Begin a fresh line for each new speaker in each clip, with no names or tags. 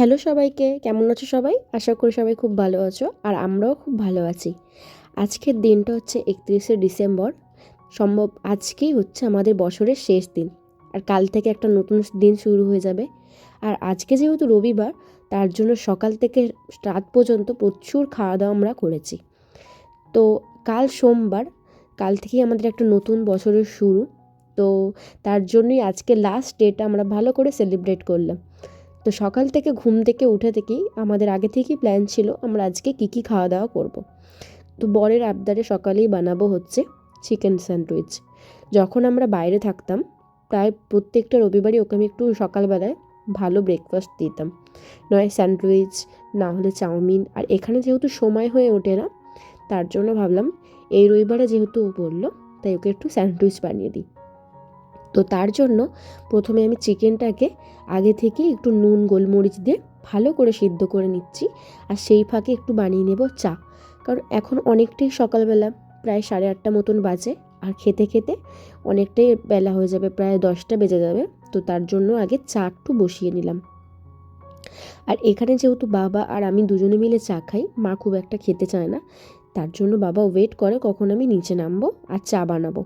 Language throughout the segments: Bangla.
হ্যালো সবাইকে, কেমন আছো সবাই? আশা করি সবাই খুব ভালো আছো আর আমরাও খুব ভালো আছি। আজকের দিনটা হচ্ছে একত্রিশে ডিসেম্বর। সম্ভব আজকেই হচ্ছে আমাদের বছরের শেষ দিন। আর কাল থেকে একটা নতুন দিন শুরু হয়ে যাবে। আর আজকে যেহেতু রবিবার, তার জন্য সকাল থেকে রাত পর্যন্ত প্রচুর খাওয়া দাওয়া আমরা করেছি। তো কাল সোমবার, কাল থেকেই আমাদের একটা নতুন বছরের শুরু। তো তার জন্যই আজকে লাস্ট ডেটা আমরা ভালো করে সেলিব্রেট করলাম। তো সকাল থেকে ঘুম থেকে উঠে থেকেই আমাদের আগে থেকেই প্ল্যান ছিল আমরা আজকে কী কী খাওয়া দাওয়া করব। তো বরের আবদারে সকালেই বানাবো হচ্ছে চিকেন স্যান্ডউইচ যখন আমরা বাইরে থাকতাম, প্রায় প্রত্যেকটা রবিবারই ওকে আমি একটু সকালবেলায় ভালো ব্রেকফাস্ট দিতাম। নয় স্যান্ডউইচ না হলে চাউমিন, আর এখানে যেহেতু সময় হয়ে ওঠে না, তার জন্য ভাবলাম এই রবিবারে যেহেতু ও বলল, তাই ওকে একটু স্যান্ডউইচ বানিয়ে দিই। তো তার জন্য প্রথমে আমি চিকেনটাকে আগে থেকে একটু নুন, গোলমরিচ দিয়ে ভালো করে সিদ্ধ করে নিচ্ছি আর সেই ফাঁকে একটু বানিয়ে নেব চা। কারণ এখন অনেকটাই সকালবেলা, প্রায় সাড়ে আটটা মতন বাজে আর খেতে খেতে অনেকটাই বেলা হয়ে যাবে, প্রায় দশটা বেজে যাবে। তো তার জন্য আগে চা একটু বসিয়ে নিলাম। আর এখানে যেহেতু বাবা আর আমি দুজনে মিলে চা খাই, মা খুব একটা খেতে চায় না। তার জন্য বাবা ওয়েট করে কখন আমি নিচে নামবো আর চা বানাবো।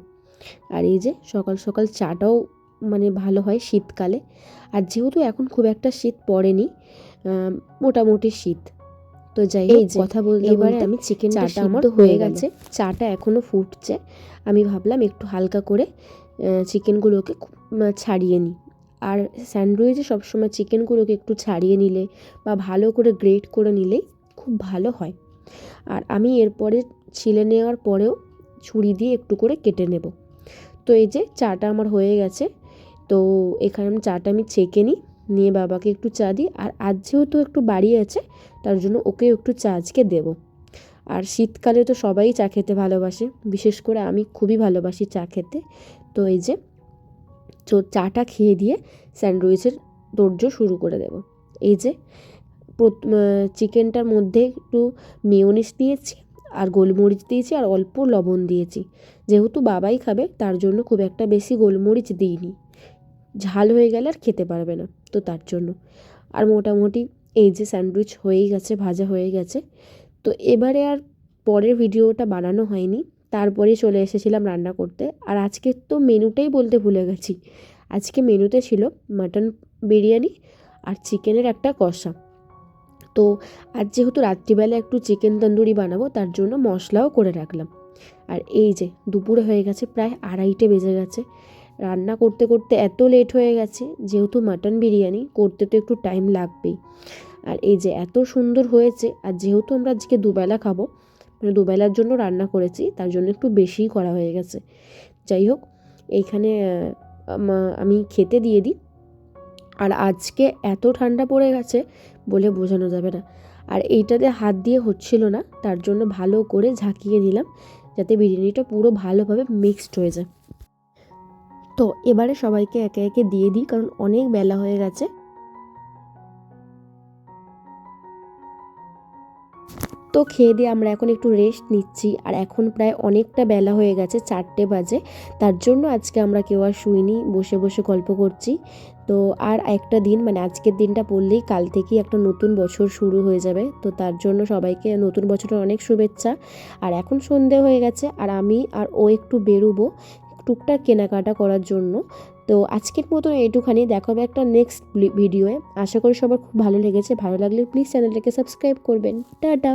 আর এই যে সকাল সকাল চাটাও মানে ভালো হয় শীতকালে। আর যেহেতু এখন খুব একটা শীত পড়েনি মোটামুটি শীত। তো যাই হোক কথা বলতে এবারে আমি চিকেন চাটা আমার হয়ে গেছে। চাটা এখনও ফুটছে। আমি ভাবলাম একটু হালকা করে চিকেনগুলোকে ছাড়িয়ে নিই। আর স্যান্ডউইচে সবসময় চিকেনগুলোকে একটু ছাড়িয়ে নিলে বা ভালো করে গ্রেট করে নিলেই খুব ভালো হয়। আর আমি এরপরে ছিলে নেওয়ার পরেও ছুরি দিয়ে একটু করে কেটে নেব। তো এই যে চাটা আমার হয়ে গেছে, তো এখানে আমি চাটা আমি ছেঁকে নিই, নিয়ে বাবাকে একটু চা দিই, আর আজ যেহেতু একটু বাড়ি আছে, তার জন্য ওকে একটু চা আজকে দেবো। আর শীতকালে তো সবাই চা খেতে ভালোবাসে, বিশেষ করে আমি খুবই ভালোবাসি চা খেতে। তো এই যে, তো চাটা খেয়ে দিয়ে স্যান্ডউইচের দৌর্য শুরু করে দেব। এই যে চিকেনটার মধ্যে একটু মেয়োনিস দিয়েছি আর গোলমরিচ দিয়েছি আর অল্প লবণ দিয়েছি। যেহেতু বাবাই খাবে, তার জন্য খুব একটা বেশি গোলমরিচ দিইনি। ঝাল হয়ে গেলে আর খেতে পারবে না, তো তার জন্য। আর মোটামুটি এই যে স্যান্ডউইচ হয়েই গেছে, ভাজা হয়ে গেছে। তো এবারে আর পরের ভিডিওটা বানানো হয়নি, তারপরে চলে এসেছিলাম রান্না করতে। আর আজকে তো মেনুটাই বলতে ভুলে গেছি। আজকে মেনুতে ছিল মাটন বিরিয়ানি আর চিকেনের একটা কষা। তো আজ যেহেতু রাত্রিবেলা একটু চিকেন তন্দুরি বানাবো, তার জন্য মশলাও করে রাখলাম। আর এই যে, দুপুরে হয়ে গেছে প্রায় আড়াইটে বেজে গেছে। রান্না করতে করতে এত লেট হয়ে গেছে, যেহেতু মাটন বিরিয়ানি, করতে তো একটু টাইম লাগবেই। আর এই যে, এত সুন্দর হয়েছে, আর যেহেতু আমরা আজকে দুবেলা খাব মানে দুবেলার জন্য রান্না করেছি, তার জন্য একটু বেশিই করা হয়ে গেছে। যাই হোক, এইখানে আমি খেতে দিয়ে দিই। আর আজকে এত ঠান্ডা পড়ে গেছে বলে বোঝানো যাবে না। আর এইটাতে হাত দিয়ে হচ্ছিল না, তার জন্য ভালো করে ঝাঁকিয়ে দিলাম যাতে বিরিয়ানিটা পুরো ভালোভাবে মিক্সড হয়ে যায়। তো এবারে সবাইকে একে একে দিয়ে দিই, কারণ অনেক বেলা হয়ে গেছে। তো খেয়ে দিয়ে আমরা এখন একটু রেস্ট নিচ্ছি। আর এখন প্রায় অনেকটা বেলা হয়ে গেছে, চারটে বাজে। তার জন্য আজকে আমরা কেউ আর শুইনি, বসে বসে গল্প করছি। তো আর একটা দিন মানে আজকের দিনটা পড়লেই কাল থেকেই একটা নতুন বছর শুরু হয়ে যাবে। তো তার জন্য সবাইকে নতুন বছরের অনেক শুভেচ্ছা। আর এখন সন্ধে হয়ে গেছে, আর আমি আর ও একটু বেরোবো টুকটাক কেনাকাটা করার জন্য। তো আজকের মতো এইটুখানি দেখাবে একটা নেক্সট ভিডিওয়ে আশা করি সবার খুব ভালো লেগেছে। ভালো লাগলে প্লিজ চ্যানেলটাকে সাবস্ক্রাইব করবেন। টাটা!